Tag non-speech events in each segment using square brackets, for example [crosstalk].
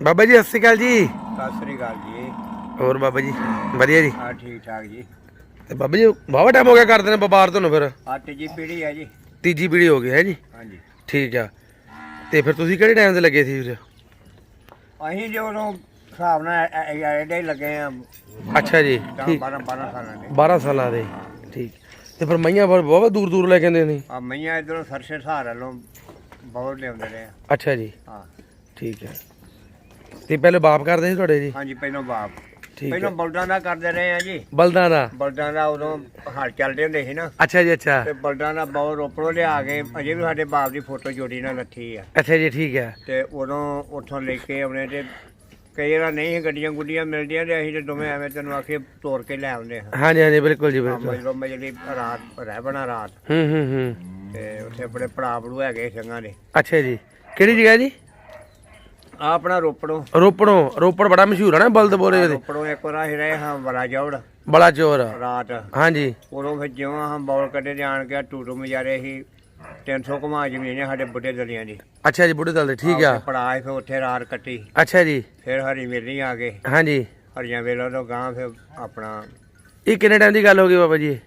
ਬਾਬਾ ਜੀ ਸਤਿ ਸ਼੍ਰੀ ਅਕਾਲ ਜੀ। ਸਤਿ ਸ੍ਰੀ ਅਕਾਲ ਜੀ। ਹੋਰ ਬਾਬਾ ਜੀ ਵਧੀਆ ਜੀ? ਆ ਠੀਕ ਠਾਕ ਜੀ। ਤੇ ਬਾਬਾ ਜੀ ਬਾਵਾ ਟਾਈਮ ਹੋ ਗਿਆ ਕਰਦੇ ਨੇ ਵਪਾਰ ਤੁਹਾਨੂੰ ਫਿਰ? ਆ ਤੀਜੀ ਪੀੜੀ ਹੈ ਜੀ। ਤੀਜੀ ਪੀੜੀ ਹੋ ਗਈ ਹੈ ਜੀ? ਹਾਂਜੀ ਠੀਕ ਆ। ਤੇ ਫਿਰ ਤੁਸੀਂ ਕਿਹੜੇ ਟਾਈਮ ਤੇ ਲੱਗੇ ਸੀ ਵੀਰ? ਅਸੀਂ ਜਦੋਂ ਹਿਸਾਬ ਨਾਲ ਐਡੇ ਲੱਗੇ ਆ। ਅੱਛਾ ਜੀ 10 ਠੀਕ। 12 12 ਸਾਲਾਂ ਦੇ। 12 ਸਾਲਾਂ ਦੇ ਠੀਕ। ਤੇ ਫਿਰ ਮਈਆਂ ਬਹੁਤ ਦੂਰ ਦੂਰ ਲੈ ਕੇ ਆਉਂਦੇ ਨੇ? ਆ ਮਈਆਂ ਇਧਰੋਂ ਸਰਸੇ ਸਹਾਰ ਵੱਲੋਂ ਬਹੁਤ ਲਿਆਉਂਦੇ ਆ। ਅੱਛਾ ਜੀ। ਹਾਂ। ਠੀਕ ਹੈ ਤੇ ਪਹਿਲੇ ਬਾਪ ਕਰਦੇ ਸੀ ਤੁਹਾਡੇ ਜੀ? ਹਾਂਜੀ ਪਹਿਲਾਂ ਬਾਪ। ਠੀਕ ਪਹਿਲਾਂ ਹੈ। ਬਲਦਾਂ ਦਾ ਕਰਦੇ ਰਹੇ ਆ ਜੀ। ਬਲਦਾਂ ਦਾ? ਬਲਦਾਂ ਦਾ ਉਦੋਂ ਹਲ ਚੱਲਦੇ ਹੁੰਦੇ ਸੀ ਨਾ। ਅੱਛਾ ਜੀ ਅੱਛਾ। ਤੇ ਬਲਦਾਂ ਦਾ ਬਹੁਤ ਰੋਪੜੋਂ ਲਿਆ ਕੇ ਅਜੇ ਵੀ ਸਾਡੇ ਬਾਪ ਦੀ ਫੋਟੋ ਜੋੜੀ ਨਾਲ ਲੱਥੀ ਆ। ਅੱਛਾ ਜੀ ਠੀਕ ਹੈ। ਤੇ ਉਦੋਂ ਉੱਥੋਂ ਲੈ ਕੇ ਆਉਣੇ ਤੇ ਕਈ ਵਾਰ ਨਹੀਂ ਗੱਡੀਆਂ ਗੁੱਡੀਆਂ ਮਿਲਦੀਆਂ ਤੇ ਅਸੀਂ ਤੇ ਦੋਵੇਂ ਐਵੇਂ ਤੈਨੂੰ ਆਖੇ ਤੋਰ ਕੇ ਲੈ ਆਉਂਦੇ ਹਾਂ। ਹਾਂਜੀ ਹਾਂਜੀ ਬਿਲਕੁਲ ਜੀ ਬਿਲਕੁਲ। ਜਦੋਂ ਮੈਂ ਜਿਹੜੀ ਰਾਤ ਰਹਿ ਬਣਾ ਰਾਤ। ਹੂੰ ਹੂੰ ਹੂੰ। ਤੇ ਉੱਥੇ ਬੜੇ ਪੜਾਵੜੂ ਹੈਗੇ ਸਿੰਘਾਂ ਦੇ। ਅੱਛਾ ਜੀ। ਕਿਹੜੀ ਜਗ੍ਹਾ ਜੀ? ਆ ਆਪਣਾ ਰੋਪੜੋਂ। ਰੋਪੜੋਂ ਰੋਪੜ ਬੜਾ ਮਸ਼ਹੂਰ ਹੈ ਨਾ ਬਲਦ ਬੋਲੇ ਦੇ। ਰੋਪੜੋਂ ਇੱਕ ਵਾਰ ਅਸੀਂ ਰਹੇ ਹਾਂ ਬੜਾ ਜੌੜ ਬੜਾ ਚੋਰ। ਰਾਤ। ਹਾਂਜੀ। ਉਦੋਂ ਫਿਰ ਜਿਉਂ ਹਾਂ ਬੌਲ ਕੱਢੇ ਜਾਣ ਕੇ ਟੂਟੂ ਮਜਾਰੇ ਸੀ 300 ਘਮਾ ਜ਼ਮੀਨ ਹੈ ਸਾਡੇ ਬੁੱਢੇ ਦਲੀਆਂ ਦੀ। ਅੱਛਾ ਜੀ ਬੁੱਢੇ ਦਲ ਦੇ ਠੀਕ ਆ ਪੜਾਏ ਫਿਰ ਉੱਥੇ ਰਾਤ ਕੱਟੀ। ਅੱਛਾ ਜੀ। ਫਿਰ ਹਰੀ ਮੇਲੀ ਆ ਗਏ। ਹਾਂਜੀ। ਹਰੀਆਂ ਵੇਲਾਂ ਤੋਂ ਗਾਂ ਫਿਰ ਆਪਣਾ ਇਹ ਕਿੰਨੇ ਟਾਈਮ ਦੀ ਗੱਲ ਹੋ ਗਈ ਬਾਬਾ ਜੀ?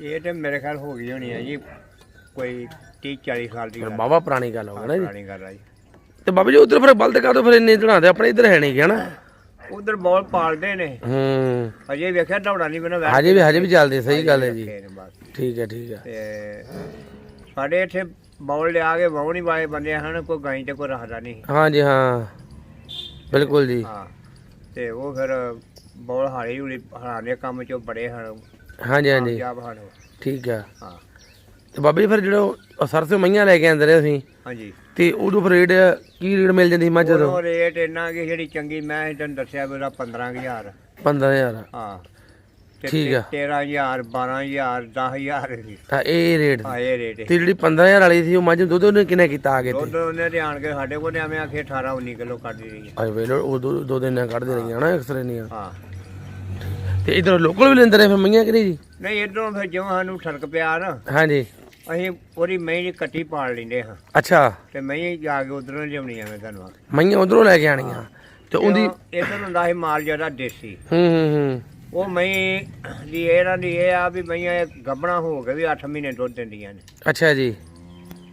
ਇਹ ਤੇ ਮੇਰੇ ਖਿਆਲ ਹੋ ਗਈ ਹੋਣੀ ਹੈ ਜੀ ਕੋਈ 30 40 ਸਾਲ ਦੀ ਗੱਲ। ਬਾਬਾ ਪੁਰਾਣੀ ਗੱਲ ਹੋ ਗਈ ਨਾ ਜੀ। ਪੁਰਾਣੀ ਗੱਲ ਆ ਜੀ। ਤੇ ਬਾਬਾ ਜੀ ਉਧਰ ਫਿਰ ਬਲਦ ਕਾਦੋਂ ਫਿਰ ਇੰਨੇ ਚੜਾਉਂਦੇ ਆਪਣੇ ਇੱਧਰ ਹੈ ਨਹੀਂ ਗਿਆ ਨਾ। ਉਧਰ ਬੌਲ ਪਾਲਦੇ ਨੇ। ਹੂੰ। ਅਜੇ ਵੇਖਿਆ ਦੌੜਾ ਨਹੀਂ ਬਣਾ ਹਜੇ ਵੀ ਹਜੇ ਵੀ ਚੱਲਦੇ ਸਹੀ ਗੱਲ ਹੈ ਜੀ। ਠੀਕ ਹੈ ਠੀਕ ਹੈ। ਤੇ ਸਾਡੇ ਇੱਥੇ ਬੌਲ ਲਿਆ ਕੇ ਵਾਹਣੀ ਵਾਲੇ ਬੰਦੇ ਹਨ ਕੋਈ ਗਾਈ ਤੇ ਕੋਈ ਰੱਖਦਾ ਨਹੀਂ ਹਾਂਜੀ ਹਾਂ। ਬਿਲਕੁਲ ਜੀ। ਹਾਂ। ਤੇ ਉਹ ਫਿਰ ਬੌਲ ਹਾਲੀ ਹੁਲੀ ਹਰਾਨੇ ਕੰਮ ਚੋਂ ਬੜੇ ਹਨ। ਹਾਂਜੀ। ਕਾਮਯਾਬ ਹਨ ਉਹ। ਠੀਕ ਹੈ। ਹਾਂ। ਤੇ ਬਾਬਾ ਜੀ ਫਿਰ ਜਿਹੜਾ ਸਰਸੇ ਮਈਆਂ ਲੈ ਕੇ ਆਂਦੇ ਰਹੇ ਅਸੀਂ ਹਾਂਜੀ। ਤੇ ਉਦੋਂ ਫਿਰ ਰੇਟ ਕੀ ਰੇਟ ਮਿਲ ਜਾਂਦੀ ਸੀ ਮੱਝ ਦਾ ਉਹ ਰੇਟ ਇੰਨਾ ਕਿ ਜਿਹੜੀ ਚੰਗੀ ਮੈਂ ਤੈਨੂੰ ਦੱਸਿਆ ਵੀ ਉਹਦਾ 15000 15000 ਹਾਂ। ਠੀਕ ਆ। 13000 12000 10000 ਸੀ ਤਾਂ ਇਹ ਰੇਟ ਹਾਂ ਇਹ ਰੇਟ ਤੇ ਜਿਹੜੀ 15000 ਵਾਲੀ ਸੀ ਉਹ ਮੱਝ ਦੁੱਧ ਉਹਨੇ ਕਿੰਨੇ ਕੀਤਾ ਆ ਕੇ ਤੇ ਦੁੱਧ ਉਹਨੇ ਤੇ ਆਣ ਕੇ ਸਾਡੇ ਕੋਲ ਐਵੇਂ ਆਖੇ 18 19 ਕਿਲੋ ਕੱਢਦੀ ਰਹੀ ਹੈ ਆਏ ਵੇਲੋ ਉਹ ਦੋ ਦੋ ਦਿਨ ਨਾਲ ਕੱਢਦੇ ਰਹੀਆਂ ਨਾ ਅਕਸਰ ਨਹੀਂ ਹਾਂ। ਤੇ ਇਧਰ ਲੋਕਲ ਵੀ ਲੈਂਦੇ ਰਹੇ ਫਿਰ ਮਈਆਂ ਕਿ ਨਹੀਂ ਜੀ? ਨਹੀਂ ਇਧਰੋਂ ਫਿਰ ਜਿਉਂ ਸਾਨੂੰ ਠਰਕ ਪਿਆ ਨਾ। ਹਾਂਜੀ। ਅਸੀਂ ਉਹਦੀ ਮਹੀਂ ਦੀ ਕੱਟੀ ਪਾਲ ਲੈਂਦੇ ਹਾਂ। ਅੱਛਾ। ਤੇ ਮਹੀਂ ਜਾ ਕੇ ਉਧਰੋਂ ਲਿਆਉਣੀ ਐਵੇਂ ਤੁਹਾਨੂੰ ਆਖੇ। ਮਈਆਂ ਉਧਰੋਂ ਲੈ ਕੇ ਆਣੀਆਂ ਤੇ ਉਹਦੀ ਇਧਰ ਹੁੰਦਾ ਸੀ ਮਾਲ ਜ਼ਿਆਦਾ ਦੇਸੀ। ਹੂੰ ਹੂੰ ਹੂੰ। ਉਹ ਮਹੀਂ ਦੀ ਇਹਨਾਂ ਦੀ ਇਹ ਆ ਵੀ ਮਈਆਂ ਗੱਬਣਾ ਹੋ ਕੇ ਵੀ 8 ਮਹੀਨੇ ਦੁੱਧ ਦਿੰਦੀਆਂ ਨੇ। ਅੱਛਾ ਜੀ।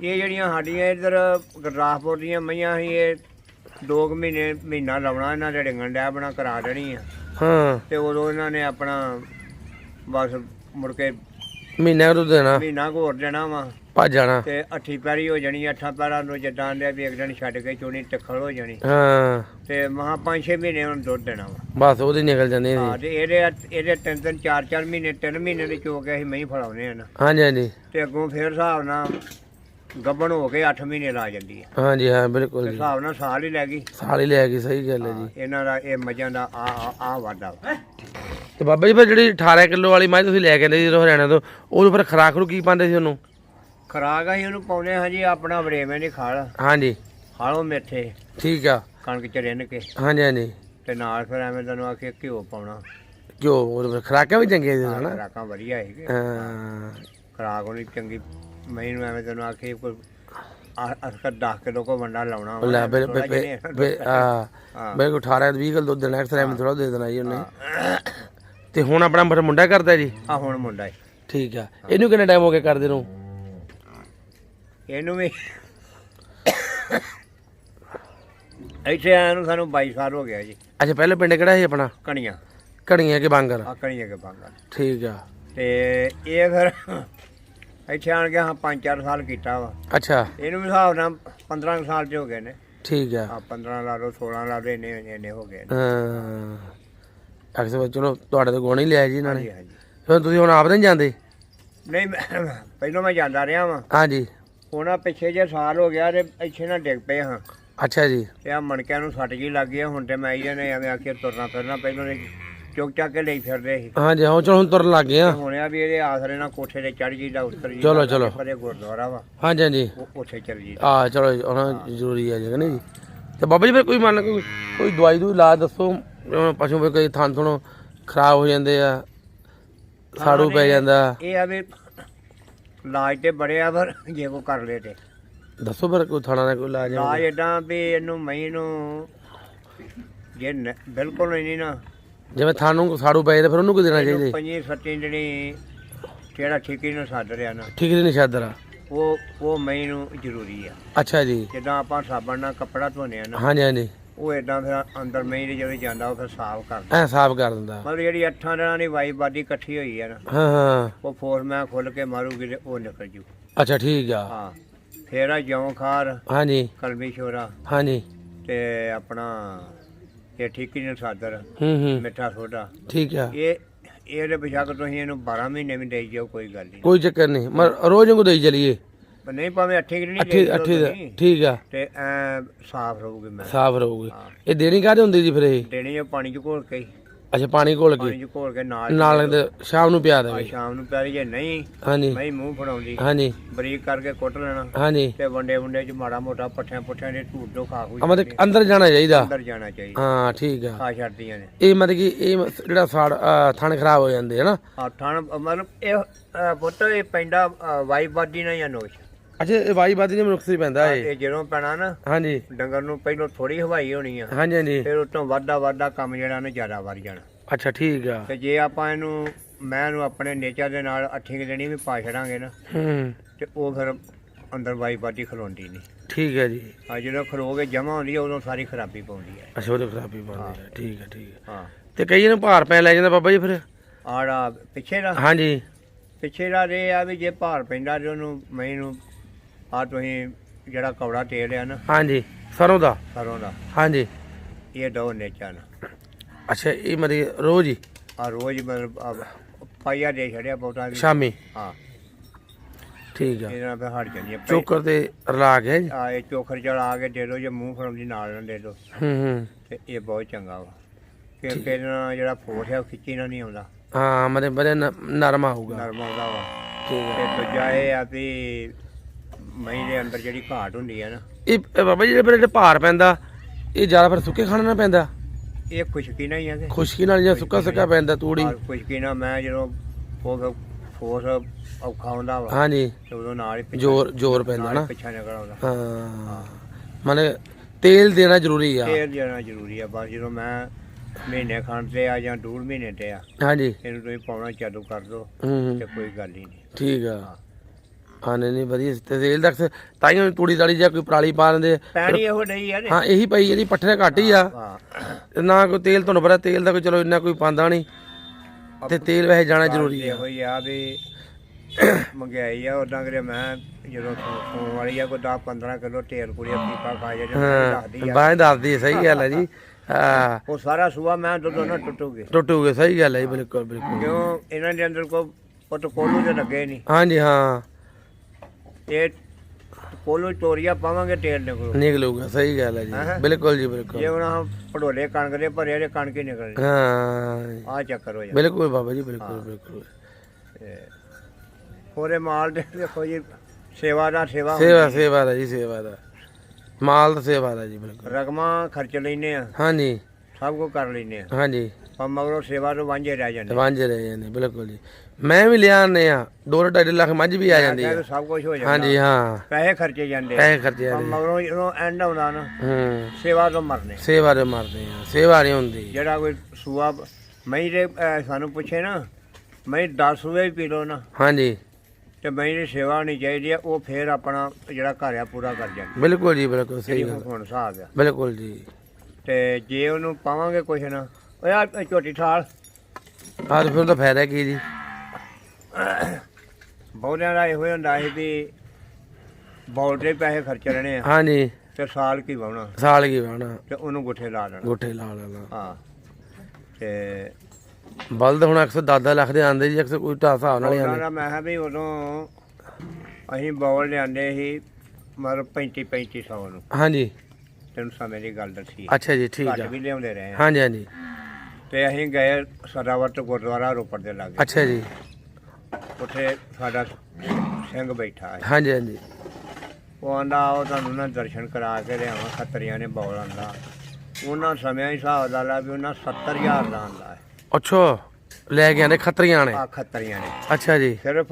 ਇਹ ਜਿਹੜੀਆਂ ਸਾਡੀਆਂ ਇਧਰ ਗੁਰਦਾਸਪੁਰ ਦੀਆਂ ਮਈਆਂ ਸੀ ਇਹ 2 ਮਹੀਨੇ ਮਹੀਨਾ ਲਾਉਣਾ ਇਹਨਾਂ ਦੇ ਡੰਗਣ ਡੈ ਬਣਾ ਕਰਾ ਦੇਣੀ ਆ ਹਾਂ। ਤੇ ਉਦੋਂ ਇਹਨਾਂ ਨੇ ਆਪਣਾ ਬਸ ਮੁੜ ਕੇ ਮਹੀਨਾ ਦੁੱਧ ਦੇਣਾ ਮਹੀਨਾ ਘੋਰ ਦੇਣਾ ਵਾ। ਭੱਜ ਜਾਣਾ। ਤੇ ਅੱਠੀ ਪੈਰੀ ਹੋ ਜਾਣੀ ਅੱਠਾਂ ਪੈਰਾਂ ਨੂੰ ਜਿੱਦਾਂ ਦੇ ਵੀ ਇੱਕ ਦਿਨ ਛੱਡ ਕੇ ਚੋਣੀ ਟੱਖਲ ਹੋ ਜਾਣੀ। ਹਾਂ। ਤੇ ਮਹਾ ਪੰਜ ਛੇ ਮਹੀਨੇ ਉਹਨੂੰ ਦੁੱਧ ਦੇਣਾ ਵਾ। ਬਸ ਉਹਦੀ ਨਿਕਲ ਜਾਂਦੀ ਹਾਂ ਤੇ ਇਹਦੇ ਇਹਦੇ ਤਿੰਨ ਤਿੰਨ ਚਾਰ ਚਾਰ ਮਹੀਨੇ ਤਿੰਨ ਮਹੀਨੇ ਦੇ ਚੋ ਕੇ ਅਸੀਂ ਮਹੀਂ ਫੜਾਉਨੇ ਆ ਨਾ। ਹਾਂਜੀ ਹਾਂਜੀ। ਤੇ ਅੱਗੋਂ ਫੇਰ ਹਿਸਾਬ ਨਾਲ ਗੱਬਣ ਹੋ ਕੇ 8 ਮਹੀਨੇ ਲਾ ਜਾਂਦੀ ਹੈ ਹਾਂਜੀ ਹਾਂ ਬਿਲਕੁਲ ਤੇ ਜੀ। ਹਿਸਾਬ ਨਾਲ ਸਾਲ ਹੀ ਲੈ ਗਈ। ਸਾਲ ਹੀ ਲੈ ਗਈ ਸਹੀ ਗੱਲ ਹੈ ਜੀ। ਇਹਨਾਂ ਦਾ ਇਹ ਮੱਝਾਂ ਦਾ ਆ ਆ ਵਾਦਾ ਵਾ। ਤੇ ਬਾਬਾ ਜੀ ਫਿਰ ਜਿਹੜੀ 18 ਕਿਲੋ ਵਾਲੀ ਮੱਝ ਤੁਸੀਂ ਲੈ ਕੇ ਆਂਦੇ ਸੀ ਜਦੋਂ ਹਰਿਆਣਾ ਤੋਂ ਉਦੋਂ ਫਿਰ ਖਰਾਕ ਨੂੰ ਕੀ ਪਾਉਂਦੇ ਸੀ ਉਹਨੂੰ? ਖਰਾਕ ਅਸੀਂ ਉਹਨੂੰ ਪਾਉਨੇ ਹਾਂ ਜੀ ਆਪਣਾ ਵਰੇਵੇਂ ਦੀ ਖਾਲ। ਹਾਂਜੀ। ਹਾਲੋਂ ਮੇਥੇ। ਠੀਕ ਆ। ਕਣਕ ਚ ਰਿੰਨ ਕੇ। ਹਾਂਜੀ ਹਾਂਜੀ। ਤੇ ਨਾਲ ਫਿਰ ਐਵੇਂ ਤੈਨੂੰ ਆਖੇ ਘਿਓ ਪਾਉਣਾ। ਕਿਉਂ ਉਹ ਫਿਰ ਖਰਾਕਾਂ ਵੀ ਚੰਗੀਆਂ ਸੀ ਹਨਾ? ਖਰਾਕਾਂ ਵਧੀਆ ਹੈਗੇ ਹਾਂ। ਖਰਾਕ ਉਹਨੀ ਚੰਗੀ ਮੈਂ ਨੂੰ ਐਵੇਂ ਤੈਨੂੰ ਆਖੇ ਕੋਈ ਅਸਕਰ 10 ਕਿਲੋ ਕੋ ਵੰਡਾ ਲਾਉਣਾ। ਲੈ ਬਿਲ ਥੋੜ੍ਹਾ ਜਿਹਾ ਬਿਲ ਆ ਹਾਂ। ਮੇਰੇ ਕੋ 18 20 ਕਿਲੋ ਦੁੱਧ ਦੇਣਾ ਐਕਸਟਰਾ ਮੈਂ ਥੋੜਾ ਦੇ ਦੇਣਾ ਜੀ ਉਹਨੇ। ਤੇ ਹੁਣ ਆਪਣਾ ਫਿਰ ਮੁੰਡਾ ਕਰਦਾ ਜੀ? ਆ ਹੁਣ ਮੁੰਡਾ ਹੈ। ਠੀਕ ਆ। ਇਹਨੂੰ ਕਿੰਨਾ ਟਾਈਮ ਹੋ ਗਿਆ ਕਰਦੇ ਨੂੰ? ਇਹਨੂੰ ਵੀ ਇੱਥੇ ਆਇਆ ਨੂੰ ਸਾਨੂੰ 22 ਸਾਲ ਹੋ ਗਿਆ ਜੀ। ਅੱਛਾ ਪਹਿਲੇ ਪਿੰਡ ਕਿਹੜਾ ਸੀ ਆਪਣਾ? ਕਣੀਆਂ। ਘੜੀਆਂ ਕੇ ਬਾਂਗਰ। ਆ ਕਣੀਆਂ ਕੇ ਬਾਂਗਾ ਠੀਕ ਆ। ਤੇ ਇਹ ਫਿਰ ਇੱਥੇ ਆਣ ਕੇ ਹਾਂ 5-4 ਸਾਲ ਕੀਤਾ ਵਾ। ਅੱਛਾ। ਇਹਨੂੰ ਵੀ ਹਿਸਾਬ ਨਾਲ 15 ਕੁ ਸਾਲ ਚ ਹੋ ਗਏ ਨੇ। ਠੀਕ ਆ। ਆ 15 ਲਾ ਲਓ 16 ਲਾ ਲਓ ਇੰਨੇ ਇੰਨੇ ਹੋ ਗਏ ਨੇ। ਹਾਂ। ਅਕਸਰ ਚਲੋ ਤੁਹਾਡੇ ਤੋਂ ਗੁਣ ਹੀ ਲਿਆ ਜੀ ਇਹਨਾਂ ਨੇ। ਹਾਂਜੀ ਫਿਰ ਤੁਸੀਂ ਹੁਣ ਆਪ ਨਹੀਂ ਜਾਂਦੇ? ਨਹੀਂ ਮੈਂ- ਪਹਿਲਾਂ ਮੈਂ ਜਾਂਦਾ ਰਿਹਾ ਵਾਂ। ਹਾਂਜੀ। ਹੁਣ ਆਹ ਪਿੱਛੇ ਜੇ ਸਾਲ ਹੋ ਗਿਆ ਤੇ ਇੱਥੇ ਨਾ ਡਿੱਗ ਪਏ ਹਾਂ। ਅੱਛਾ ਜੀ। ਤੇ ਆ ਮਣਕਿਆਂ ਨੂੰ ਸੱਟ ਜੀ ਲੱਗ ਗਈ ਆ, ਹੁਣ ਤੇ ਮੈਂ ਇਹਨਾਂ ਨੇ ਐਵੇਂ ਆਖਿਆ ਤੁਰਨਾ ਫਿਰਨਾ ਪਹਿਲਾਂ ਨੇ ਚੁੱਕ ਚੱਕ ਕੇ ਲਈ ਫਿਰਦੇ ਸੀ। ਹਾਂਜੀ ਹਾਂ ਚਲੋ ਹੁਣ ਤੁਰਨ ਲੱਗ ਗਏ ਆ। ਹੁਣ ਆ ਵੀ ਇਹਦੇ ਆਸਰੇ ਨਾਲ ਕੋਠੇ ਤੇ ਚੜ ਜੀ ਦਾ ਉੱਤਰ ਜੀ ਚਲੋ, ਚਲੋ। ਪਰੇ ਗੁਰਦੁਆਰਾ ਵਾ। ਹਾਂਜੀ ਹਾਂਜੀ। ਉਹ ਉੱਥੇ ਚੱਲ ਜੀ ਆ ਚਲੋ ਉਹਨਾਂ ਜ਼ਰੂਰੀ ਹੈ ਜੀ ਨਹੀਂ ਜੀ। ਤੇ ਬਾਬਾ ਜੀ ਫਿਰ ਕੋਈ ਮੰਨ ਕੋਈ ਕੋਈ ਦਵਾਈ ਦੂਈ ਲਾ ਦੱਸੋ। ਪਸ਼ੂ ਵੀ ਕੋਈ ਥਾਂ ਥੋਂ ਖਰਾਬ ਹੋ ਜਾਂਦੇ ਆ ਸਾੜੂ ਪੈ ਜਾਂਦਾ। ਇਹ ਆ ਵੀ ਇਲਾਜ ਤੇ ਬੜੇ ਆ ਪਰ ਜੇ ਕੋ ਕਰ ਲੇ ਤੇ। ਦੱਸੋ ਫਿਰ ਕੋਈ ਥਾਣਾ ਦਾ ਕੋਈ ਇਲਾਜ ਇਲਾਜ ਏਦਾਂ ਵੀ ਇਹਨੂੰ ਮਈ ਨੂੰ ਜੇ ਨ- ਬਿਲਕੁਲ ਹੀ ਨਹੀਂ ਨਾ। ਜਿਵੇਂ ਥਾਨੂੰ ਸਾੜੂ ਪਏ ਤੇ ਫਿਰ ਉਹਨੂੰ ਕੀ ਦੇਣਾ ਚਾਹੀਦਾ? ਜੀ? ਪੰਜੀ ਸੱਤੀ ਜਿਹੜੀ ਜਿਹੜਾ ਠੇਕੇ ਨੂੰ ਸੱਦ ਰਿਆ ਨਾ ਠੀਕ ਨਹੀਂ ਨਿਸ਼ਾਦਰਾ ਉਹ ਉਹ ਮੈਨੂੰ ਜ਼ਰੂਰੀ ਆ। ਅੱਛਾ ਜੀ। ਜਿੱਦਾਂ ਆਪਾਂ ਸਾਬਣ ਨਾਲ ਕੱਪੜਾ ਧੋਨੇ ਆ ਨਾ। ਹਾਂਜੀ ਹਾਂਜੀ। ਉਹ ਇਦਾਂ ਫਿਰ ਅੰਦਰ ਮਹੀਂ ਜਦੋਂ ਜਾਂਦਾ ਉਹ ਫਿਰ ਸਾਫ਼ ਕਰਦਾ ਐ ਸਾਫ਼ ਕਰ ਦਿੰਦਾ। ਮਤਲਬ ਜਿਹੜੀ ਅੱਠਾਂ ਦਿਨਾਂ ਦੀ ਵਾਈ ਬਾਦੀ ਇਕੱਠੀ ਹੋਈ ਆ ਨਾ ਹਾਂ ਹਾਂ। ਉਹ ਫੋਰ ਮੈਂ ਖੁੱਲ ਕੇ ਮਾਰੂਗੀ ਤੇ ਉਹ ਨਿਕਲ ਜੂ। ਅੱਛਾ ਠੀਕ ਆ। ਹਾਂ। ਫੇਰ ਆ ਜੌਂ ਖਾਰ ਹਾਂਜੀ। ਕਲਮੀ ਸ਼ੋਰਾ ਹਾਂਜੀ। ਤੇ ਆਪਣਾ ਇਹ ਠੀਕੀ ਨੇ ਸਾਦਰ ਹੂੰ ਹੂੰ। ਮਿੱਠਾ ਸੋਡਾ ਠੀਕ ਆ। ਇਹ ਇਹਦੇ ਬਿਸ਼ੱਕ ਤੁਸੀਂ ਇਹਨੂੰ 12 ਮਹੀਨੇ ਵੀ ਦੇਈ ਜਾਓ ਕੋਈ ਗੱਲ ਨਹੀਂ ਕੋਈ ਚੱਕਰ ਨਹੀਂ ਮੈਂ ਰੋਜ਼ ਨੂੰ ਦੇਈ ਚਲੀਏ। ਨਹੀਂ ਭਾਵੇਂ ਅੱਠੇ ਕਿ ਨਹੀਂ ਅੱਠੀ ਅੱਠੀ ਦਾ ਠੀਕ ਆ। ਤੇ ਐ ਸਾਫ਼ ਰਹੂਗੀ ਮੈਂ। ਸਾਫ਼ ਰਹੂਗੀ। ਇਹ ਦੇਣੀ ਕਾਹਦੇ ਹੁੰਦੀ ਜੀ ਫਿਰ ਇਹ? ਦੇਣੀ ਆ ਪਾਣੀ ਚ ਘੋਲ ਕੇ ਹੀ। ਅੱਛਾ ਪਾਣੀ ਘੋਲ ਪਾਣੀ ਕੇ ਚ ਘੋਲ ਕੇ ਨਾਲ ਨਾਲ ਸ਼ਾਮ ਨੂੰ ਪਿਆ ਦੇਵੇ। ਸ਼ਾਮ ਨੂੰ ਪਿਆਰੀ ਜੇ ਨਹੀਂ ਹਾਂਜੀ। ਮੈਂ ਮੂੰਹ ਫੜਾਉਂਦੀ। ਹਾਂਜੀ। ਬਰੀਕ ਕਰਕੇ ਕੁੱਟ ਲੈਣਾ। ਹਾਂਜੀ। ਤੇ ਵੰਡੇ ਵੰਡੇ ਚ ਮਾੜਾ ਮੋਟਾ ਪੱਠਿਆਂ ਪੁੱਠਿਆਂ ਦੇ ਢੂਡ ਦੋ ਖਾ ਖੂ ਅਮਰ ਅੰਦਰ ਜਾਣਾ ਚਾਹੀਦਾ। ਅੰਦਰ ਜਾਣਾ ਚਾਹੀਦਾ। ਹਾਂ ਠੀਕ ਆ। ਖਾ ਛੱਡਦੀਆਂ ਨੇ। ਇਹ ਮਤਲਬ ਕਿ ਇਹ ਮ- ਜਿਹੜਾ ਸਾੜ ਅ, ਥਣ ਖਰਾਬ ਹੋ ਜਾਂਦੇ ਹੈ ਨਾ ਆ ਥਣ ਮਤਲਬ ਇਹ ਅ, ਪੁੱਤ ਇਹ ਪੈਂਦਾ ਵਾਈ ਬਾਦੀ ਨਾਲ ਜਾਂ ਨੋਸ਼। ਅੱਛਾ ਇਹ ਵਾਈ ਬਾਦੀ ਨੇ ਮਨੁੱਖੀ ਪੈਂਦਾ ਇਹ। ਇਹ ਜਦੋਂ ਪੈਣਾ ਨਾ ਹਾਂਜੀ। ਡੰਗਰ ਨੂੰ ਪਹਿਲਾਂ ਥੋੜੀ ਹਵਾਈ ਹੋਣੀ ਆ। ਹਾਂਜੀ ਹਾਂਜੀ। ਫਿਰ ਉਤੋਂ ਵਾਧਾ ਵਾਧਾ ਕੰਮ ਜਿਹੜਾ ਨਾ ਜ਼ਿਆਦਾ ਵੱਧ ਜਾਣਾ। ਅੱਛਾ ਠੀਕ ਆ। ਤੇ ਜੇ ਆਪਾਂ ਇਹਨੂੰ ਮੈਂ ਇਹਨੂੰ ਆਪਣੇ ਨੇਚਰ ਦੇ ਨਾਲ ਅੱਠੀ ਕੁ ਵੀ ਪਾ ਛੜਾਂਗੇ ਨਾ ਹੂੰ। ਤੇ ਉਹ ਫਿਰ ਅੰਦਰ ਵਾਈ ਬਾਦੀ ਖਲੋਂਦੀ ਨਹੀਂ ਠੀਕ ਹੈ ਜੀ। ਆ ਜਦੋਂ ਖਲੋ ਕੇ ਜਮਾ ਹੁੰਦੀ ਆ ਉਦੋਂ ਸਾਰੀ ਖਰਾਬੀ ਪਾਉਂਦੀ ਹੈ ਅੱਛਾ ਉਹਦੇ ਖਰਾਬੀ ਬਣਦੀ ਹੈ। ਠੀਕ ਹੈ ਠੀਕ ਹੈ ਹਾਂ। ਤੇ ਕਈ ਨੂੰ ਭਾਰ ਪੈ ਲੈ ਜਾਂਦਾ ਬਾਬਾ ਜੀ ਫਿਰ। ਆੜਾ ਪਿੱਛੇ ਦਾ। ਹਾਂਜੀ। ਪਿੱਛੇ ਦਾ ਇਹ ਆ ਵੀ ਜੇ ਭਾਰ ਪੈਂਦਾ ਤੇ ਉਹਨੂੰ ਮੈਨੂੰ ਆ ਤੁਸੀਂ ਜਿਹੜਾ ਕੌੜਾ ਤੇਲ ਆ ਨਾ ਹਾਂਜੀ ਸਰੋਂ ਦਾ। ਸਰੋਂ ਦਾ। ਹਾਂਜੀ। ਇਹ ਦੋ ਨੇਚਾ ਨਾ। ਅੱਛਾ ਇਹ ਮਰੀ ਰੋਜ਼ ਹੀ? ਆ ਰੋਜ਼ ਮਤਲਬ ਆਹ ਪਾਈਆ ਦੇ ਛੜਿਆ ਬਹੁਤਾ ਵੀ ਸ਼ਾਮੀ? ਹਾਂ। ਠੀਕ ਆ। ਨਾਲ ਫਿਰ ਹਟ ਜਾਂਦੀ ਹੈ ਚੋਕਰ ਤੇ ਰਲਾ ਕੇ ਜੀ? ਆ ਇਹ ਚੋਖਰ ਚੜਾ ਕੇ ਦੇ ਦੋ ਜੇ ਮੂੰਹ ਫੜਾਉਂਦੀ ਨਾਲ ਨਾ ਦੇ ਦੋ ਹੂੰ ਹੂੰ। ਤੇ ਇਹ ਬਹੁਤ ਚੰਗਾ ਵਾ। ਨਾਲ ਜਿਹੜਾ ਫੋਰਸ ਹੈ ਉਹ ਖਿੱਚੀ ਨਾਲ ਨਹੀਂ ਆਉਂਦਾ। ਹਾਂ ਮਰੇ ਬੜੇ ਨ- ਨਰਮ ਆਊਗਾ ਨਰਮ ਵਾ। ਠੀਕ ਤੇ ਦੂਜਾ ਇਹ ਆ ਵੀ ਮਹੀਂ ਦੇ ਅੰਦਰ ਜਿਹੜੀ ਘਾਟ ਹੁੰਦੀ ਹੈ ਨਾ ਇਹ ਇਹ ਬਾਬਾ ਜੀ ਜਿਹੜੇ ਫਿਰ ਜਿਹੜੇ ਭਾਰ ਪੈਂਦਾ ਇਹ ਜ਼ਿਆਦਾ ਫਿਰ ਸੁੱਕੇ ਖਾਣੇ ਨਾਲ ਪੈਂਦਾ? ਇਹ ਖੁਸ਼ਕੀ ਨਾਲ ਹੀ ਆ ਕਿ ਖੁਸ਼ਕੀ ਨਾਲ ਜਾਂ ਸੁੱਕਾ ਸੁੱਕਾ ਪੈਂਦਾ ਤੂੜੀ। ਖੁਸ਼ਕੀ ਨਾਲ ਮੈਂ ਜਦੋਂ ਉਹ ਫੋਰਸ ਔਖਾ ਹੁੰਦਾ ਵਾ ਹਾਂਜੀ। ਤੇ ਉਦੋਂ ਨਾਲ ਹੀ ਪਿੱਛੇ ਜ਼ੋਰ ਜ਼ੋਰ ਪੈਂਦਾ ਨਾਲ ਨਾ। ਹੀ ਪਿੱਛਾ ਨਿਕਲ ਆਉਂਦਾ। ਹਾਂ। ਮਨੇ ਤੇਲ ਦੇਣਾ ਜ਼ਰੂਰੀ ਆ। ਤੇਲ ਦੇਣਾ ਜ਼ਰੂਰੀ ਆ ਬਸ ਜਦੋਂ ਮੈਂ ਮਹੀਨੇ ਖਾਣ ਤੇ ਆ ਜਾਂ ਡੂਢ ਮਹੀਨੇ ਤੇ ਆ ਹਾਂਜੀ। ਇਹਨੂੰ ਤੁਸੀਂ ਪਾਉਣਾ ਚਾਲੂ ਕਰ ਦੋ ਹੂੰ ਤੇ ਕੋਈ ਗੱਲ ਹੀ ਨਹੀਂ। ਠੀਕ ਆ। ਹਾਂ ਨਹੀਂ ਨਹੀਂ ਵਧੀਆ ਤੇ ਤੇਲ ਦਾ ਤਾਈਆਂ ਤੂੜੀ ਦਾਲੀ ਜਾਂ ਕੋਈ ਪਰਾਲੀ ਪਾ ਦਿੰਦੇ। ਪੈਣੀ ਇਹੋ ਨਹੀਂ ਆ ਨੇ ਹਾਂ ਇਹੀ ਪਈ ਜਿਹੜੀ ਪੱਠੇ ਘੱਟ ਹੀ ਆ। ਨਾ ਕੋਈ ਤੇਲ ਤੁਹਾਨੂੰ ਪਤਾ ਤੇਲ ਦਾ ਕੋਈ ਚਲੋ ਇੰਨਾ ਕੋਈ ਪਾਉਂਦਾ ਨਹੀਂ। ਤੇ ਤੇਲ ਵੈਸੇ ਜਾਣਾ ਜ਼ਰੂਰੀ ਆ। ਇਹੋ ਹੀ ਆ ਵੀ ਮੰਗਾਈ ਆ ਉਦਾਂ ਕਰੇ ਮੈਂ ਜਦੋਂ ਸੌਣ ਵਾਲੀ ਆ ਕੋਈ 10 15 ਕਿਲੋ ਤੇਲ ਕੁੜੀਆ ਪੀਪਾ ਖਾ ਜੇ ਹਾਂ ਆ। ਬਾਹ ਦੱਸਦੀ ਸਹੀ ਗੱਲ ਹੈ ਜੀ। ਹਾਂ। ਉਹ ਸਾਰਾ ਸੂਆ ਮੈਂ ਦੁੱਧ ਨਾ ਟੁੱਟੂਗੇ। ਟੁੱਟੂਗੇ ਸਹੀ ਗੱਲ ਹੈ ਜੀ ਬਿਲਕੁਲ ਬਿਲਕੁਲ। ਕਿਉਂ? ਇਹਨਾਂ ਦੇ ਅੰਦਰ ਕੋ ਪੁੱਤ ਕੋਲੂ ਤੇ ਲੱਗੇ ਨਹੀਂ। ਹਾਂਜੀ ਹਾਂ। ਇਹ ਕੋਲੂ ਚੋਰੀਆ ਪਾਵਾਂਗੇ ਤੇਲ ਨਿਕਲੂ। ਨਿਕਲੂਗਾ ਸਹੀ ਗੱਲ ਹੈ ਜੀ। ਹਾਂ। ਬਿਲਕੁਲ ਜੀ ਜੇ ਬਿਲਕੁਲ ਹੁਣ ਆਹ ਪੜੋਲੇ ਕਣਕ ਦੇ ਭਰੇ ਦੇ ਕਣਕ ਹੀ ਨਿਕਲਣੀ ਹਾਂ। ਆ ਚੱਕਰ ਹੋ ਜਾਂਦਾ ਬਿਲਕੁਲ ਬਾਬਾ ਜੀ ਬਿਲਕੁਲ ਬਿਲਕੁਲ। ਤੇ ਹੋਰੇ ਮਾਲ ਦੇ ਦੇਖੋ ਜੀ ਸੇਵਾ ਦਾ ਸੇਵਾ ਸੇਵਾ ਸੇਵਾ ਦਾ ਜੀ ਸੇਵਾ ਦਾ। ਮਾਲ ਦਾ ਸੇਵਾ ਦਾ ਜੀ ਬਿਲਕੁਲ। ਰਕਮਾਂ ਖਰਚ ਲੈਨੇ ਆ। ਹਾਂਜੀ। ਸਭ ਕੁਝ ਕਰ ਲੈਨੇ ਆ। ਹਾਂਜੀ। ਪਰ ਮਗਰੋਂ ਸੇਵਾ ਤੋਂ ਵਾਂਝੇ ਰਹਿ ਜਾਂਦੇ ਵਾਂਝੇ ਰਹਿ ਜਾਂਦੇ ਬਿਲਕੁਲ ਜੀ। ਮੈਂ ਵੀ ਲਿਆ ਆਨੇ ਆ ਦੋ ਦੋ ਢਾਈ ਲੱਖ ਮੱਝ ਵੀ ਆ ਜਾਂਦੀ ਤਾਂ ਸਭ ਕੁਝ ਹੋ ਜਾਂਦਾ। ਹਾਂਜੀ ਹਾਂ। ਪੈਸੇ ਖਰਚੇ ਜਾਂਦੇ ਆ। ਪੈਸੇ ਖਰਚੇ ਜਾਂਦੇ ਮਗਰੋਂ ਜਦੋਂ ਐਂਡ ਆਉਂਦਾ ਨਾ ਹੂੰ। ਸੇਵਾ ਤੋਂ ਮਰਨੇ। ਸੇਵਾ ਦੇ ਮਰਦੇ ਆ। ਸੇਵਾ ਨਹੀਂ ਹੁੰਦੀ। ਜਿਹੜਾ ਕੋਈ ਸੂਆ ਮੈਂ ਦੇ ਸਾਨੂੰ ਪੁੱਛੇ ਨਾ ਮੈਂ 10 ਸੂਏ ਪੀ ਲਓ ਨਾ। ਹਾਂਜੀ। ਤੇ ਮੈਂ ਦੀ ਸੇਵਾ ਨਹੀਂ ਚਾਹੀਦੀ ਆ ਉਹ ਫੇਰ ਆਪਣਾ ਜਿਹੜਾ ਘਰ ਆ ਪੂਰਾ ਕਰ ਜਾਂਦਾ ਬਿਲਕੁਲ ਜੀ ਬਿਲਕੁਲ ਸਹੀ ਗੱਲ। ਹੁਣ ਹਿਸਾਬ ਆ। ਬਿਲਕੁਲ ਜੀ। ਤੇ ਜੇ ਉਹਨੂੰ ਪਾਵਾਂਗੇ ਕੁਛ ਨਾ ਓਏ ਆ ਝੋਟੀ ਠਾਲ। ਆਹ ਤੇ ਫਿਰ ਉਹਦਾ ਫਾਇਦਾ ਕੀ ਜੀ? ਬਹੁਤਿਆਂ ਦਾ ਇਹੋ ਹੀ ਹੁੰਦਾ ਸੀ ਵੀ ਬੌਲ ਪੈਸੇ ਖਰਚ ਲੈਣੇ ਆ। ਹਾਂਜੀ। ਤੇ ਸਾਲ ਕੀ ਵਾਉਣਾ ਸਾਲ ਕੀ ਵਾਣਾ ਤੇ ਉਹਨੂੰ ਗੁੱਠੇ ਲਾ ਦੇਣਾ ਗੋਠੇ ਲਾ ਲੈਣਾ। ਹਾਂ। ਤੇ ਬਲਦ ਹੁਣ ਅਕਸਰ ਦਾਦਾ ਲੱਖ ਦੇ ਆਂਦੇ ਜੀ ਅਕਸਰ ਕੋਈ ਢਾ ਹਿਸਾਬ ਨਾਲ ਹੀ ਉਹਨਾਂ ਆਂਦੇ। ਦਾ ਮੈਂ ਕਿਹਾ ਵੀ ਉਦੋਂ ਅਸੀਂ ਬੌਲ ਲਿਆਂਦੇ ਸੀ ਮਤਲਬ 35 3500 ਨੂੰ। ਹਾਂਜੀ। ਤੈਨੂੰ ਸਮੇਂ ਦੀ ਗੱਲ ਦੱਸੀ ਅੱਛਾ ਜੀ ਠੀਕ ਘੱਟ ਆ ਵੀ ਲਿਆਉਂਦੇ ਰਹੇ ਆ। ਹਾਂਜੀ ਹਾਂਜੀ। ਤੇ ਅਸੀਂ ਗਏ ਸਦਾਵਰ ਗੁਰਦੁਆਰਾ ਰੋਪੜ ਦੇ ਲਾਗੇ। ਅੱਛਾ ਜੀ। ਉੱਥੇ ਸਾਡਾ ਸਿੰਘ ਬੈਠਾ ਹੈ। ਹਾਂਜੀ ਹਾਂਜੀ। ਉਹ ਆਂਦਾ ਆਓ ਤੁਹਾਨੂੰ ਨਾ ਦਰਸ਼ਨ ਕਰਾ ਕੇ ਲਿਆਵਾਂ ਖੱਤਰੀਆਂ ਨੇ ਬੌਲ ਆਂਦਾ। ਉਹਨਾਂ ਸਮਿਆਂ ਹੀ ਹਿਸਾਬ ਦਾ ਲਾ ਵੀ ਉਹਨਾਂ 70000 ਦਾ ਆਂਦਾ ਹੈ। ਅੱਛਾ ਲੈ ਕੇ ਆਂਦੇ ਖੱਤਰੀਆਂ ਨੇ? ਆ ਖੱਤਰੀਆਂ ਨੇ। ਅੱਛਾ ਜੀ। ਸਿਰਫ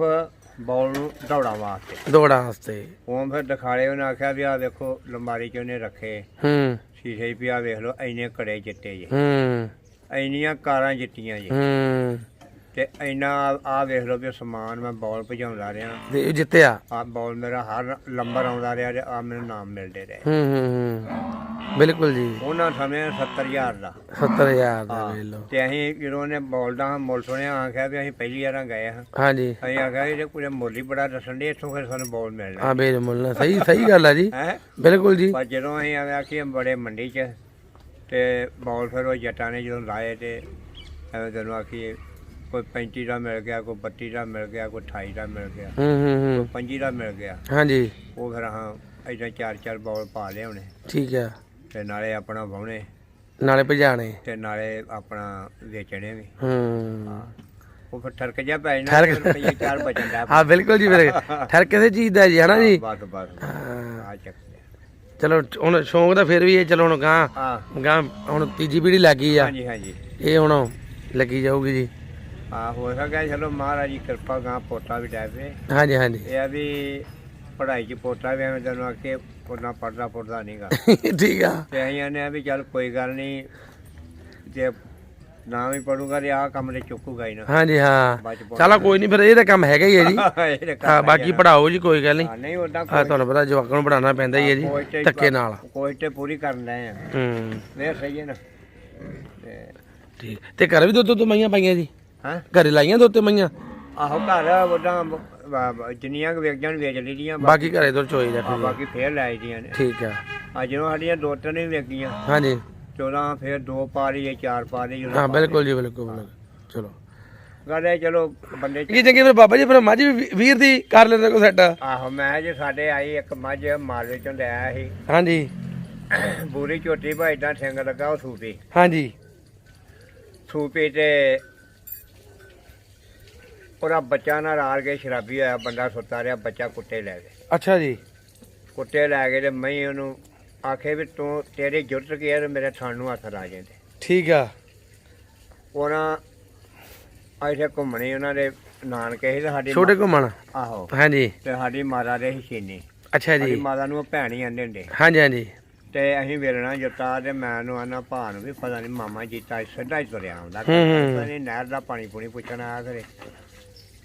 ਬੌਲ ਨੂੰ ਦੌੜਾਂ ਵਾਸਤੇ। ਦੌੜਾਂ ਵਾਸਤੇ। ਉਹ ਫਿਰ ਦਿਖਾਲੇ ਉਹਨੇ ਆਖਿਆ ਵੀ ਆ ਦੇਖੋ ਲੰਬਾਰੀ 'ਚ ਉਹਨੇ ਰੱਖੇ। ਹੂੰ। ਸ਼ੀਸ਼ੇ 'ਚ ਵੀ ਆ ਵੇਖ ਲਓ ਇੰਨੇ ਕੜੇ ਚਿੱਟੇ ਜੇ। ਹੂੰ। ਇੰਨੀਆਂ ਕਾਰਾਂ ਚਿੱਟੀਆਂ ਜੇ। ਹੂੰ। ਤੇ ਇੰਨਾ ਆ ਵੇਖ ਲਓ ਵੀ ਸਮਾਨ ਮੈਂ ਬੌਲ ਭਜਾਉਂਦਾ ਰਿਹਾ। ਤੇ ਇਹ ਜਿੱਤਿਆ? ਆ ਬੌਲ ਮੇਰਾ ਹਰ ਲੰਬਰ ਆਉਂਦਾ ਰਿਹਾ ਤੇ ਆ ਮੈਨੂੰ ਨਾਮ ਮਿਲਦੇ ਰਹੇ। ਹੂੰ ਹੂੰ ਹੂੰ। ਬਿਲਕੁਲ ਜੀ। ਉਹਨਾਂ ਸਮੇਂ 70000 ਦਾ। 70000 ਦਾ ਹਾਂ, ਵੇਖ ਲਓ। ਤੇ ਅਸੀਂ ਜਦੋਂ ਨੇ ਬੌਲ ਦਾ ਮੁੱਲ ਸੁਣਿਆ ਆਖਿਆ ਵੀ ਅਸੀਂ ਪਹਿਲੀ ਵਾਰਾਂ ਗਏ ਹਾਂ। ਹਾਂਜੀ। ਅਸੀਂ ਆਖਿਆ ਇਹਦੇ ਕੋਈ ਮੁੱਲ ਹੀ ਬੜਾ ਦੱਸਣ ਦੇ ਇੱਥੋਂ ਫਿਰ ਸਾਨੂੰ ਬੌਲ ਮਿਲਣਾ। ਆ ਬੇਜ ਮੁੱਲ ਸਹੀ ਸਹੀ ਗੱਲ ਆ ਜੀ। ਹੈ? ਬਿਲਕੁਲ ਜੀ। ਪਰ ਜਦੋਂ ਅਸੀਂ ਆਖਿਆ ਕਿ ਬੜੇ ਮੰਡੀ 'ਚ ਤੇ ਬੌਲ ਫਿਰ ਉਹ ਜੱਟਾਂ ਨੇ ਜਦੋਂ ਲਾਏ ਤੇ ਐਵੇਂ ਤੈਨੂੰ ਆਖੀ ਕੋਈ 35 ਦਾ ਮਿਲ ਗਿਆ ਕੋਈ 32 ਦਾ ਮਿਲ ਗਿਆ ਕੋਈ 28 ਦਾ ਮਿਲ ਗਿਆ ਹੂੰ ਹੂੰ ਹੂੰ। 25 ਦਾ ਮਿਲ ਗਿਆ। ਹਾਂਜੀ। ਉਹ ਫਿਰ ਹਾਂ ਏਦਾਂ ਚਾਰ ਚਾਰ ਬੌਲ ਪਾ ਉਹਨੇ। ਠੀਕ ਆ। ਤੇ ਨਾਲੇ ਆਪਣਾ ਵਾਹੁਣੇ। ਨਾਲੇ ਭਜਾਣੇ ਤੇ ਨਾਲੇ ਆਪਣਾ ਵੇਚਣੇ ਵੀ। ਹੂੰ। ਉਹ ਫਿਰ ਠਰਕ ਜਾ ਪੈ ਜਾਣਾ ਠਰਕ- ਰੁਪਈਏ ਚਾਰ ਬਚਣ ਦਾ ਹਾਂ ਬਿਲਕੁਲ ਜੀ ਫਿਰ ਠਰ ਕਿਸੇ ਚੀਜ਼ ਦਾ ਜੀ ਹਨਾ ਜੀ? ਬਸ ਬਸ ਆ ਚੱਕਦੇ ਚਲੋ ਹੁਣ ਸ਼ੌਂਕ ਤਾਂ ਫਿਰ ਵੀ ਇਹ ਚਲੋ ਹੁਣ ਗਾਂ ਗਾਂ ਹੁਣ ਤੀਜੀ ਪੀੜੀ ਲੱਗੀ ਆ। ਹਾਂਜੀ ਹਾਂਜੀ। ਇਹ ਹੁਣ ਲੱਗੀ ਜਾਊਗੀ ਜੀ। ਆ ਹੋ ਸਕਿਆ ਚਲੋ ਮਹਾਰਾਜ ਦੀ ਕਿਰਪਾ ਗਾਂ ਪੋਤਾ ਵੀ ਡੈ ਪਏ ਹਾਂਜੀ ਹਾਂਜੀ। ਇਹ ਆ ਵੀ ਪੜ੍ਹਾਈ 'ਚ ਪੋਤਾ ਵੀ ਐਵੇਂ ਤੈਨੂੰ ਆਖੇ ਉਹਨਾਂ ਪੜਦਾ ਪੜਦਾ ਨਹੀਂਗਾ [laughs] ਠੀਕ ਆ। ਤੇ ਅਸੀਂ ਆਨੇ ਆ ਵੀ ਚੱਲ ਕੋਈ ਗੱਲ ਨਹੀਂ ਜੇ ਨਾ ਵੀ ਪੜੂਗਾ ਤੇ ਆਹ ਕੰਮ ਤੇ ਚੁੱਕੂਗਾ ਹੀ ਨਾ। ਹਾਂਜੀ ਹਾਂ। ਬਚਪਨ ਚਲੋ ਕੋਈ ਨਹੀਂ ਫਿਰ ਇਹ ਤਾਂ ਕੰਮ ਹੈਗਾ ਹੀ ਹੈ ਜੀ। [laughs] ਇਹਦੇ ਹਾਂ ਬਾਕੀ ਪੜਾਓ ਜੀ ਕੋਈ ਗੱਲ ਨਹੀਂ ਹਾਂ, ਨਹੀਂ ਉਦਾਂ ਆ ਤੁਹਾਨੂੰ ਪਤਾ ਜਵਾਕਾਂ ਨੂੰ ਪੜਾਉਣਾ ਪੈਂਦਾ ਹੀ ਹੈ ਜੀ ਧੱਕੇ ਨਾਲ। ਕੋਈ ਤੇ ਪੂਰੀ ਕਰਨ ਲੈ ਆ। ਹੂੰ। ਵੇ ਸਹੀ ਹੈ ਨਾ। ਤੇ ਠੀਕ। ਤੇ ਘਰ ਵੀ ਦੁੱਧ ਦੁੱਧ ਮਈਆਂ ਪਾਈਆਂ ਜੀ? ਹਾਂ? ਘਰੇ ਲਾਈਆਂ ਦੁੱਧ ਤੇ ਮਈਆਂ? ਆਹੋ ਘਰ ਉਦਾਂ ਜਿੰਨੀਆਂ ਕੁ ਵੇਚ ਵੇਚ ਲਈਆਂ ਬਾਕੀ ਘਰੇ ਦੁੱਧ ਚੋਈ ਆ, ਰੱਖੀ ਬਾਕੀ ਫੇਰ ਲੈ ਦੀਆਂ ਨੇ। ਠੀਕ ਆ। ਆ ਜਦੋਂ ਸਾਡੀਆਂ ਦੋ ਤਿੰਨ ਵੀ ਵੇਚੀਆਂ ਹਾਂਜੀ। 14 ਫੇਰ ਦੋ ਪਾ ਲਈਏ ਚਾਰ ਪਾ ਲਈਏ ਹਾਂ ਬਿਲਕੁਲ ਜੀ ਬਿਲਕੁਲ ਬਿਲਕੁਲ। ਚਲੋ। ਗੱਲ ਹੈ ਚਲੋ ਬੰਦੇ ਕੀ ਚੰਗੀ ਫਿਰ ਬਾਬਾ ਜੀ ਫਿਰ ਮੱਝ ਵੀ ਵੀ- ਵੀਰ ਦੀ ਕਰ ਲੈਂਦੇ ਕੋ ਸੈੱਟ? ਆਹੋ ਮੈਂ ਜੇ ਸਾਡੇ ਆਈ ਇੱਕ ਮੱਝ ਮਾਲਵੇ ਚੋਂ ਲੈ ਆਇਆ ਸੀ। ਹਾਂਜੀ। ਬੂਰੀ ਝੋਟੀ ਭਾਈ ਦਾ ਸਿੰਘ ਲੱਗਾ ਉਹ ਸੂਪੀ ਹਾਂਜੀ। ਸੂਪੀ ਤੇ ਉਹਦਾ ਬੱਚਾ ਨਾਲ ਰਾਲ ਕੇ ਸ਼ਰਾਬੀ ਹੋਇਆ ਬੰਦਾ ਸੁੱਤਾ ਰਿਹਾ ਬੱਚਾ ਕੁੱਤੇ ਲੈ ਗਏ ਅੱਛਾ ਜੀ। ਕੁੱਤੇ ਲੈ ਗਏ ਤੇ ਮੈਂ ਉਹਨੂੰ ਆਖੇ ਵੀ ਤੂੰ ਤੇਰੇ ਜੁਰਤ ਕੀ ਹੈ ਤੇ ਮੇਰੇ ਥਣ ਨੂੰ ਹੱਥ ਲਾ ਜਾਂਦੇ। ਠੀਕ ਆ। ਉਹਨਾਂ ਐਸੇ ਘੁੰਮਣੇ ਉਹਨਾਂ ਦੇ ਨਾਨਕੇ ਸੀ ਤੇ ਸਾਡੀ ਛੋਟੇ ਘੁੰਮਣ? ਆਹੋ। ਹਾਂਜੀ ਤੇ ਸਾਡੀ ਮਾਤਾ ਦੇ ਛੀਨੀ। ਅੱਛਾ ਸਾਡੀ ਜੀ ਮਾਤਾ ਨੂੰ ਉਹ ਭੈਣ ਹੀ ਆਂਦੇ ਹੁੰਦੇ। ਹਾਂਜੀ ਹਾਂਜੀ। ਤੇ ਅਸੀਂ ਵੇਲਣਾ ਜੁੱਤਾ ਤੇ ਮੈਂ ਉਹਨੂੰ ਆਨਾ ਭਾ ਨੂੰ ਵੀ ਪਤਾ ਨਹੀਂ ਮਾਮਾ ਜੀਤਾ ਸਿੱਧਾ ਹੀ ਤੁਰਿਆ ਆਉਂਦਾ। ਹੂੰ, ਹੂੰ। ਪਤਾ ਨਹੀਂ ਨਹਿਰ ਦਾ ਪਾਣੀ ਪੂਣੀ ਪੁੱਛਣ ਆਇਆ ਕਰੇ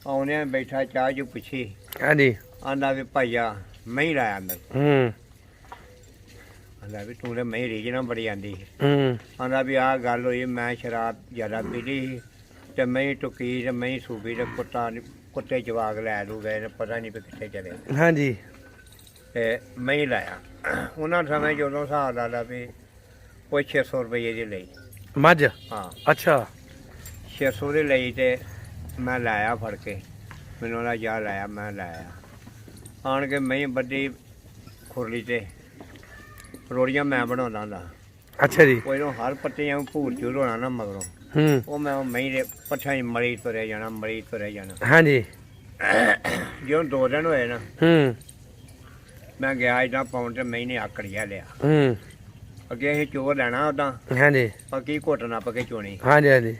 ਆਉਨੇ ਬੈਠਾ ਚਾਹ ਜੂ ਪੁੱਛੀ। ਹਾਂਜੀ। ਆਂਦਾ ਵੀ ਭਾਈਆ ਮੈਂ ਲਾਇਆ ਅੰਦਰ। ਹੂੰ। ਆਂਦਾ ਵੀ ਤੂੰ ਤੇ ਮੈਂ ਰੀਜਣਾ ਬੜੀ ਆਂਦੀ ਹੂੰ। ਆਂਦਾ ਵੀ ਆਹ ਗੱਲ ਹੋਈ ਮੈਂ ਸ਼ਰਾਬ ਜ਼ਿਆਦਾ ਪੀ ਲਈ ਤੇ ਮੈਂ ਟੁਕੀ ਤੇ ਮੈਂ ਸੂਬੀ ਤੇ ਕੁੱਤਾ ਕੁੱਤੇ ਜਵਾਗ ਲੈ ਲੂ ਗਏ ਨੇ ਪਤਾ ਨਹੀਂ ਵੀ ਕਿੱਥੇ ਚਲੇ ਹਾਂਜੀ। ਤੇ ਮੈਂ ਲਾਇਆ। ਉਹਨਾਂ ਸਮੇਂ ਜਦੋਂ ਹਿਸਾਬ ਲਾ ਲਾ ਵੀ ਕੋਈ 600 ਰੁਪਏ ਦੀ ਲਈ। ਮੱਝ? ਹਾਂ। ਅੱਛਾ। 600 ਦੀ ਲਈ ਤੇ ਮੈਂ ਲਾਇਆ ਫੜ ਕੇ। ਮੈਨੂੰ ਉਹਦਾ ਜਾ ਲਾਇਆ ਮੈਂ ਲਾਇਆ ਆਣ ਕੇ ਮੈਂ ਵੱਡੀ ਖੁਰਲੀ ਤੇ ਰੋੜੀਆਂ ਮੈਂ ਬਣਾਉਂਦਾ ਹੁੰਦਾ। ਅੱਛਾ ਜੀ। ਕੋਈ ਨੂੰ ਹਰ ਪੱਤੇ ਐਂ ਭੂਰ ਚੂਰ ਹੋਣਾ ਨਾ ਮਗਰੋਂ। ਹੂੰ। ਉਹ ਮੈਂ ਮਹੀਂ ਦੇ ਪੱਠਾਂ ਹੀ ਮਲੀ ਤੁਰਿਆ ਜਾਣਾ ਮਲੀ ਤੁਰਿਆ ਜਾਣਾ। ਹਾਂਜੀ ਜਿਉਂ ਦੋ ਦਿਨ ਹੋਏ ਨਾ ਹੂੰ। ਮੈਂ ਗਿਆ ਇਦਾਂ ਪਾਉਣ ਤੇ ਮੈਂ ਨੇ ਆਕੜਿਆ ਲਿਆ। ਹੂੰ। ਅੱਗੇ ਅਸੀਂ ਚੋਰ ਲੈਣਾ ਉਦਾਂ ਹਾਂਜੀ ਪੱਕੀ ਘੁੱਟ ਨਾ ਪਕੇ ਚੋਣੀ। ਹਾਂਜੀ ਹਾਂਜੀ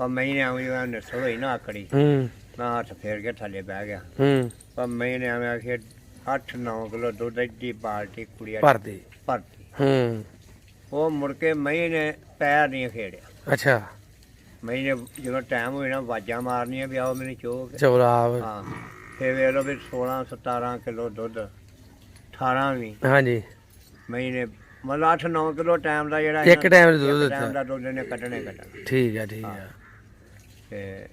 ਪਰ ਮੈਂ ਨੇ ਆਉਂ ਨਸਲ ਹੋਈ ਨਾ ਆਕੜੀ ਹੂੰ। ਮੈਂ ਹੱਥ ਫੇਰ ਕੇ ਥੱਲੇ ਬਹਿ ਗਿਆ। ਹੂੰ। ਪਰ ਮੈਂ ਨੇ ਆਵੇਂ ਆਖਿਆ 8-9 ਕਿਲੋ ਦੁੱਧ ਦੀ ਬਾਲਟੀ ਕੁੜੀਆਂ ਭਰਤੀ ਭਰਤੀ ਹੂੰ। ਉਹ ਮੁੜ ਕੇ ਮੈਂ ਨੇ ਪੈਰ ਨਹੀਂ ਖੇੜਿਆ। ਅੱਛਾ। ਮੈਂ ਨੇ ਜਦੋਂ ਟਾਈਮ ਹੋਇਆ ਨਾ ਆਵਾਜ਼ਾਂ ਮਾਰਨੀਆਂ ਵੀ ਆਓ ਮੈਨੂੰ ਚੋਕ ਚੌਰਾਵ ਹਾਂ। ਫੇਰ ਵੇਖ ਲਓ ਵੀ 16 17 ਕਿਲੋ ਦੁੱਧ 18 ਵੀ। ਹਾਂਜੀ। ਮੈਂ ਨੇ ਮਤਲਬ 8-9 ਕਿਲੋ ਟਾਈਮ ਦਾ ਜਿਹੜਾ ਇੱਕ ਟਾਈਮ ਦਾ ਦੁੱਧ ਟਾਈਮ ਦਿੱਤਾ। ਦਾ ਦੁੱਧ ਨੇ ਕੱਢਣੇ ਕੱਢਣਾ। ਠੀਕ ਆ ਠੀਕ ਆ। ਤੇ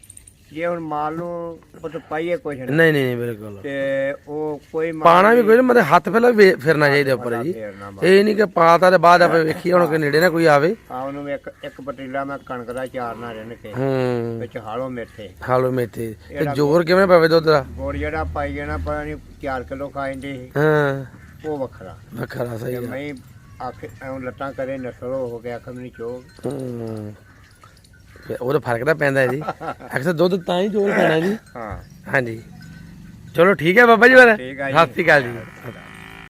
ਜੇ ਹੁਣ ਮਾਲ ਨੂੰ ਉਹ ਤਾਂ ਪਾਈਏ ਕੁਛ ਨਹੀਂ ਨਹੀਂ ਨਹੀਂ ਨਹੀਂ, ਬਿਲਕੁਲ। ਤੇ ਉਹ ਕੋਈ ਮਾਲ ਪਾਣਾ ਵੀ ਕੋਈ ਮਤਲਬ ਹੱਥ ਪਹਿਲਾਂ ਵੀ ਫਿਰਨਾ ਚਾਹੀਦਾ ਉੱਪਰ ਜੀ। ਫੇਰਨਾ। ਇਹ ਨਹੀਂ ਕਿ ਪਾਤਾ ਤੇ ਬਾਅਦ ਆਪੇ ਵੇਖੀ ਹੁਣ ਕਿ ਨੇੜੇ ਨਾ ਕੋਈ ਆਵੇ। ਆ ਉਹਨੂੰ ਇੱਕ ਇੱਕ ਪਤੀਲਾ ਮੈਂ ਕਣਕ ਦਾ ਚਾਰਨਾ ਰਹਿਣ ਕੇ ਹੂੰ। ਵਿੱਚ ਹਾਲੋ ਮੇਥੇ। ਹਾਲੋ ਮੇਥੇ। ਤੇ ਜ਼ੋਰ ਕਿਵੇਂ ਪਵੇ ਦੁੱਧ ਦਾ? ਗੁੜ ਜਿਹੜਾ ਪਾਈ ਜਾਣਾ ਪਤਾ ਨਹੀਂ 4 ਕਿਲੋ ਖਾ ਜਾਂਦੇ ਸੀ। ਹਾਂ। ਉਹ ਵੱਖਰਾ। ਵੱਖਰਾ ਸਹੀ ਤੇ ਆ ਮੈਂ ਅੱਖ ਐਉਂ ਲੱਤਾਂ ਕਰੇ ਨਸਲ ਹੋ ਗਿਆ ਅੱਖ ਮੈਨੂੰ ਚੋਕ ਹੂੰ। ਫਿਰ ਉਹਦਾ ਫ਼ਰਕ ਤਾਂ ਪੈਂਦਾ ਹੈ ਜੀ। ਅਕਸਰ ਦੁੱਧ ਤਾਂ ਹੀ ਜ਼ੋਰ ਪੈਣਾ ਜੀ। ਹਾਂ। ਹਾਂਜੀ। ਚਲੋ ਠੀਕ ਹੈ ਬਾਬਾ ਜੀ ਫਿਰ। ਠੀਕ ਜੀ। ਸਤਿ ਸ਼੍ਰੀ ਅਕਾਲ ਜੀ।